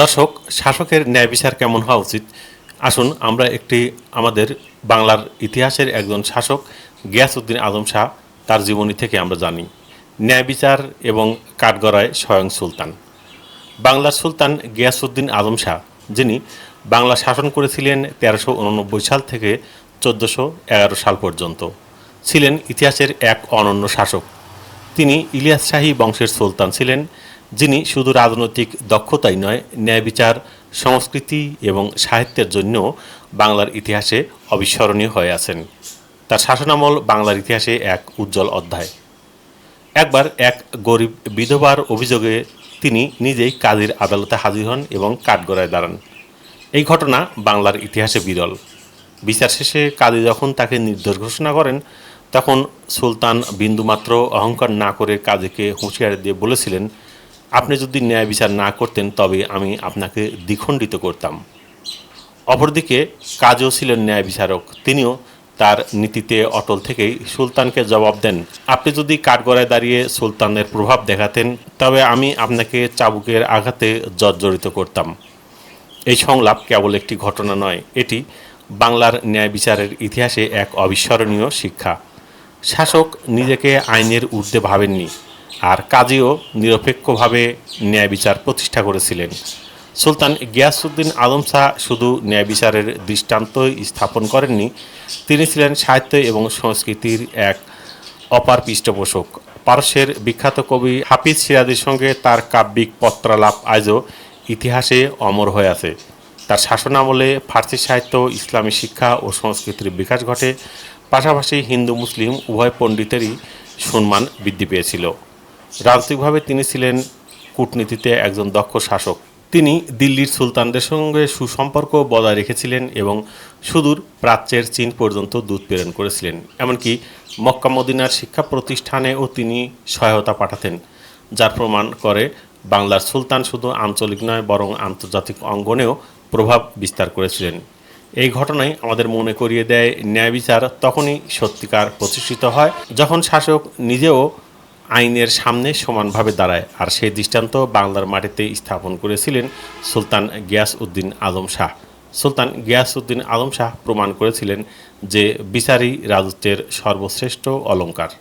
দর্শক, শাসকের ন্যায় বিচার কেমন হওয়া উচিত? আসুন আমরা একটি আমাদের বাংলার ইতিহাসের একজন শাসক, গিয়াসউদ্দিন আজম শাহ, তার জীবনী থেকে আমরা জানি। ন্যায় বিচার এবং কাঠগড়ায় স্বয়ং সুলতান। বাংলার সুলতান গিয়াসউদ্দিন আজম শাহ, যিনি বাংলা শাসন করেছিলেন তেরোশো উননব্বই সাল থেকে চোদ্দোশো এগারো সাল পর্যন্ত। ছিলেন ইতিহাসের এক অনন্য শাসক। তিনি ইলিয়াস শাহী বংশের সুলতান ছিলেন। যিনি শুধু রাজনৈতিক দক্ষতাই নয়, ন্যায় বিচার, সংস্কৃতি এবং সাহিত্যের জন্য বাংলার ইতিহাসে অবিস্মরণীয় হয়ে আছেন। তার শাসনামল বাংলার ইতিহাসে এক উজ্জ্বল অধ্যায়। একবার এক গরিব বিধবার অভিযোগে তিনি নিজেই কাজীর আদালতে হাজির হন এবং কাঠগড়ায় দাঁড়ান। এই ঘটনা বাংলার ইতিহাসে বিরল। বিচার শেষে কাজী যখন তাকে নির্দোষ ঘোষণা করেন, তখন সুলতান বিন্দুমাত্র অহংকার না করে কাজীকে হুঁশিয়ারি দিয়ে বলেছিলেন আপনি যদি ন্যায় বিচার না করতেন, তবে আমি আপনাকে দ্বিখণ্ডিত করতাম। অপরদিকে, কাজও ছিলেন ন্যায় বিচারক। তিনিও তার নীতিতে অটল থেকেই সুলতানকে জবাব দেন। আপনি যদি কাঠগড়ায় দাঁড়িয়ে সুলতানের প্রভাব দেখাতেন, তবে আমি আপনাকে চাবুকের আঘাতে জর্জরিত করতাম। এই সংলাপ কেবল একটি ঘটনা নয়, এটি বাংলার ন্যায় বিচারের ইতিহাসে এক অবিস্মরণীয় শিক্ষা। শাসক নিজেকে আইনের ঊর্ধ্বে ভাবেননি। আর কাজীও নিরপেক্ষভাবে ন্যায় বিচার প্রতিষ্ঠা করেছিলেন। সুলতান গিয়াসউদ্দিন আলম শাহ শুধু ন্যায় বিচারের দৃষ্টান্তই স্থাপন করেননি, তিনি ছিলেন সাহিত্য এবং সংস্কৃতির এক অপার পৃষ্ঠপোষক। পারস্যের বিখ্যাত কবি হাফিজ সিরাজের সঙ্গে তার কাব্যিক পত্রালাপ আজও ইতিহাসে অমর হয়ে আছে। তার শাসনামলে ফার্সি সাহিত্য, ইসলামী শিক্ষা ও সংস্কৃতির বিকাশ ঘটে, পাশাপাশি হিন্দু মুসলিম উভয় পণ্ডিতেরই সম্মান বৃদ্ধি পেয়েছিল। রাজনৈতিকভাবে তিনি ছিলেন কূটনীতিতে একজন দক্ষ শাসক। তিনি দিল্লির সুলতানদের সঙ্গে সুসম্পর্ক বজায় রেখেছিলেন এবং সুদূর প্রাচ্যের চীন পর্যন্ত দুধ প্রেরণ করেছিলেন। এমনকি মক্কা মদিনার শিক্ষা প্রতিষ্ঠানেও তিনি সহায়তা পাঠাতেন, যার প্রমাণ করে বাংলার সুলতান শুধু আঞ্চলিক নয়, বরং আন্তর্জাতিক অঙ্গনেও প্রভাব বিস্তার করেছিলেন। এই ঘটনাই আমাদের মনে করিয়ে দেয় ন্যায় বিচার তখনই সত্যিকার প্রতিষ্ঠিত হয়, যখন শাসক নিজেও আইনের সামনে সমানভাবে দাঁড়ায়। আর সেই দৃষ্টান্ত বাংলার মাটিতে স্থাপন করেছিলেন সুলতান গিয়াস উদ্দিন আলম শাহ। সুলতান গিয়াস উদ্দিন আলম শাহ প্রমাণ করেছিলেন যে বিচারই রাজত্বের সর্বশ্রেষ্ঠ অলংকার।